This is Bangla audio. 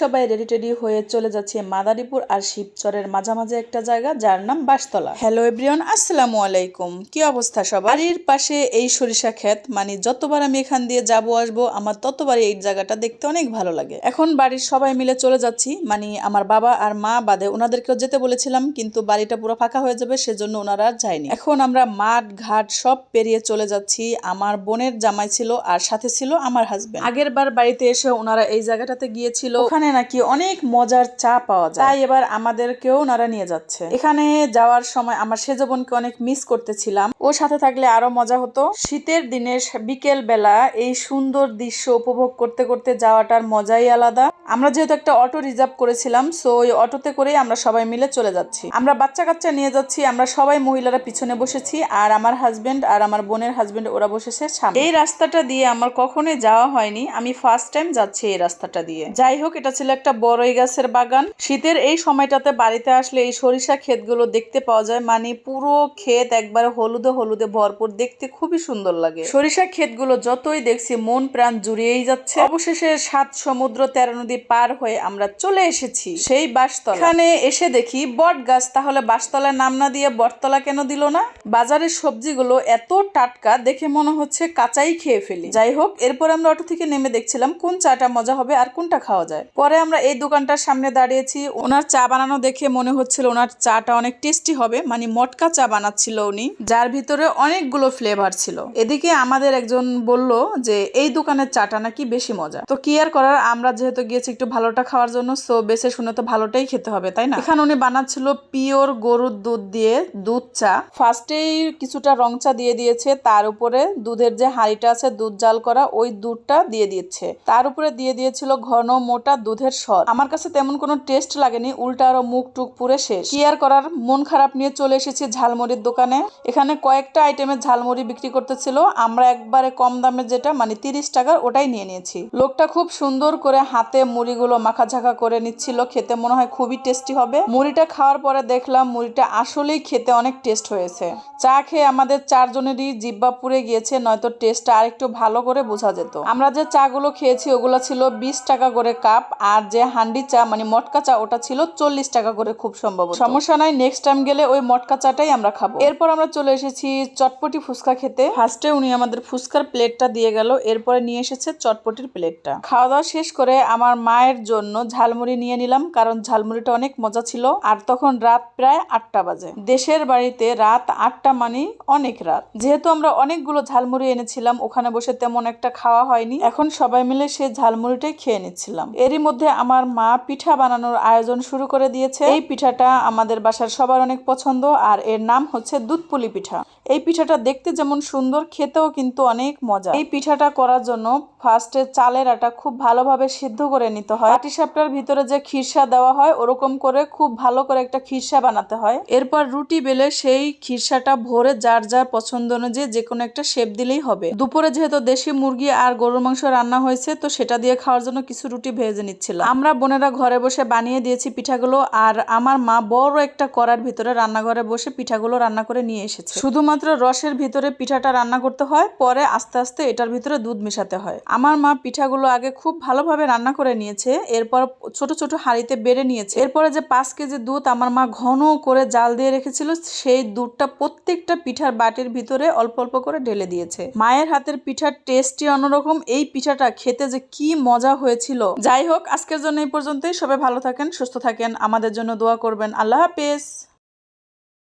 সবাই রেডি টেডি হয়ে চলে যাচ্ছি মাদারীপুর আর শিবচরের মাঝামাঝি একটা জায়গা যার নাম বাসতলা হ্যালো এভরিওয়ান আসসালামু আলাইকুম। কি অবস্থা সবার? বাড়ির পাশে এই সরিষা ক্ষেত মানে যতবার আমি এখান দিয়ে যাব আসব, আমার ততবারই এই জায়গাটা দেখতে অনেক ভালো লাগে। এখন বাড়ির সবাই মিলে চলে যাচ্ছি মানে আমার বাবা আর মা বাদে ওনাদেরকেও যেতে বলেছিলাম, কিন্তু বাড়িটা পুরো ফাঁকা হয়ে যাবে, সেজন্য ওনারা যায়নি। এখন আমরা মাঠ, ঘাট সব পেরিয়ে চলে যাচ্ছি, আমার বোনের জামাই ছিল আর সাথে ছিল আমার হাজবেন্ড আগের বার বাড়িতে এসে ওনারা এই জায়গাটাতে গিয়েছিল। ওখানে নাকি অনেক মজার চা পাওয়া যায়। তাই এবার আমাদেরকেও ওনারা নিয়ে যাচ্ছে। এখানে যাওয়ার সময় আমার সেজ বোনকে অনেক মিস করতেছিলাম। ও সাথে থাকলে আরও মজা হতো। শীতের দিনে বিকেল বেলা এই সুন্দর দৃশ্য উপভোগ করতে করতে যাওয়াটার মজাই আলাদা। আমরা যেহেতু একটা অটো রিজার্ভ করেছিলাম, সো ওই অটোতে করেই আমরা সবাই মিলে চলে যাচ্ছি। আমরা বাচ্চা কাচ্চা নিয়ে যাচ্ছি, আমরা সবাই মহিলারা পিছনে বসেছি, আর আমার হাজবেন্ড আর আমার বোনের হাজবেন্ড ওরা বসেছে সামনে। এই রাস্তাটা দিয়ে আমার কখনোই যাওয়া হয়নি। আমি ফার্স্ট টাইম যাচ্ছি এই রাস্তাটা দিয়ে। যাই হোক, এটা ছিল একটা বড়ই গাছের বাগান। শীতের এই সময়টাতে বাড়িতে আসলে এই সরিষা ক্ষেতগুলো দেখতে পাওয়া যায়। মানে পুরো ক্ষেত একবারে হলুদে হলুদে ভরপুর। দেখতে খুবই সুন্দর লাগে। সরিষা ক্ষেতগুলো যতই দেখছি, মন প্রাণ জুড়িয়েই যাচ্ছে। অবশেষে সাত সমুদ্র তেরো নদী পার হয়ে আমরা চলে এসেছি সেই বাসতলা। এখানে এসে দেখি, বট গাছ। তাহলে বাসতলার নাম না দিয়ে বটতলা কেন দিল না? বাজারের সবজিগুলো এত টাটকা, দেখে মনে হচ্ছে কাঁচাই খেয়ে ফেলি। যাই হোক, এরপর আমরা অটো থেকে নেমে দেখছিলাম, কোন চাটা মজা হবে আর কোনটা খাওয়া যায়। পরে আমরা এই দোকানটার সামনে দাঁড়িয়েছি। ওনার চা বানানো দেখে মনে হচ্ছিল ওনার চাটা অনেক টেস্টি হবে মানে মটকা চা বানাচ্ছিল উনি, যার ভিতরে অনেকগুলো ফ্লেভার ছিল। এদিকে আমাদের একজন বলল যে, এই দোকানের চাটা নাকি বেশি মজা। তো কি আর করার, আমরা যেহেতু গিয়েছি একটু ভালোটা খাওয়ার জন্য সো বেছে শুনে তো ভালোটাই খেতে হবে, তাই না? এখানে উনি বানাচ্ছিল পিওর গরুর দুধ দিয়ে দুধ চা। ফার্স্টেই কিছুটা রং চা দিয়ে দিয়েছে, তার উপরে দুধের যে হাঁড়িটা আছে দুধ জাল করা, ওই দুধটা দিয়ে দিয়েছে তার উপরে দিয়ে দিয়েছিল ঘন মোটা দুধের সর আমার কাছে তেমন কোনো টেস্ট লাগেনি, উল্টা আরও মুখ টুক পুরে শেষ। কি আর করার মন খারাপ নিয়ে চলে এসেছি ঝালমুড়ির দোকানে। এখানে কয়েকটা আইটেমের ঝালমুড়ি বিক্রি করতেছিল, আমরা একবারে কম দামের যেটা মানে তিরিশ টাকার ওটাই নিয়ে নিয়েছি। লোকটা খুব সুন্দর করে হাতে মুড়িগুলো মাখাঝাকা করে নিচ্ছিল, খেতে মনে হয় খুবই টেস্টি হবে। মুড়িটা খাওয়ার পরে দেখলাম মুড়িটা আসলেই খেতে অনেক টেস্ট হয়েছে। চা খেয়ে আমাদের চারজনেরই জিব্বা পুড়ে গিয়েছে, নয়তো টেস্টটা আরেকটু ভালো করে বোঝা যেত। আমরা যে চাগুলো খেয়েছি, ওগুলো ছিল বিশ টাকা করে কাপ। আর যে হান্ডি চা মানে মটকা চা, ওটা ছিল চল্লিশ টাকা করে খুব সম্ভব সমস্যা নাই নেক্সট টাইম গেলে ওই মটকা চাটাই আমরা খাব। এরপর আমরা চলে এসেছি চটপটি ফুচকা খেতে। ফার্স্টে উনি আমাদের ফুচকার প্লেটটা দিয়ে গেল, এরপরে নিয়ে এসেছে চটপটির প্লেটটা। খাওয়া দাওয়া শেষ করে আমার মায়ের জন্য ঝালমুড়ি নিয়ে নিলাম, কারণ ঝালমুড়িটা অনেক মজা ছিল। আর তখন রাত প্রায় আটটা বাজে। দেশের বাড়িতে রাত আটটা মানে অনেক রাত। যেহেতু আমরা অনেকগুলো ঝালমুড়ি এনেছিলাম, ওখানে বসে তেমন একটা খাওয়া হয়নি। এখন সবাই মিলে সেই ঝালমুড়িটাই খেয়ে নিচ্ছিলাম। এরই মধ্যে আমার মা পিঠা বানানোর আয়োজন শুরু করে দিয়েছে। এই পিঠাটা আমাদের বাসার সবার অনেক পছন্দ, আর এর নাম হচ্ছে দুধপুলি পিঠা। এই পিঠাটা দেখতে যেমন সুন্দর, খেতেও কিন্তু অনেক মজা। এই পিঠাটা করার জন্য ফার্স্টে চালের আটা খুব ভালোভাবে সিদ্ধ করে নিতে হয়। পাটিসাপটার ভিতরে যে খিরসা দেওয়া হয়, ওরকম করে খুব ভালো করে একটা খিরসা বানাতে হয়। এরপর রুটি বেলে সেই খিরসাটা ভরে যার যার পছন্দ অনুযায়ী যে কোনো একটা শেপ দিলেই হবে। দুপুরে যেহেতু দেশি মুরগি আর গরুর মাংস রান্না হয়েছে, তো সেটা দিয়ে খাওয়ার জন্য কিছু রুটি ভেজে নিচ্ছিলাম। আমরা বোনেরা ঘরে বসে বানিয়ে দিয়েছি পিঠাগুলো, আর আমার মা বড় একটা করার ভিতরে রান্নাঘরে বসে পিঠাগুলো রান্না করে নিয়ে এসেছে। শুধুমাত্র রসের ভিতরে পিঠাটা রান্না করতে হয়, পরে আস্তে আস্তে এটার ভিতরে দুধ মেশাতে হয়। আমার মা পিঠাগুলো আগে খুব ভালোভাবে রান্না করে নিয়েছে, এরপর ছোট ছোট হাঁড়িতে বেড়ে নিয়েছে। এরপরে যে পাঁচ কেজি দুধ আমার মা ঘন করে জাল দিয়ে রেখেছিল, সেই দুধটা প্রত্যেকটা পিঠার বাটির ভিতরে অল্প অল্প করে ঢেলে দিয়েছে। মায়ের হাতের পিঠার টেস্টই অন্যরকম, এই পিঠাটা খেতে যে কি মজা হয়েছিল। যাই হোক, আজকের জন্য এই পর্যন্তই। সবাই ভালো থাকেন, সুস্থ থাকেন, আমাদের জন্য দোয়া করবেন। আল্লাহ হাফেজ।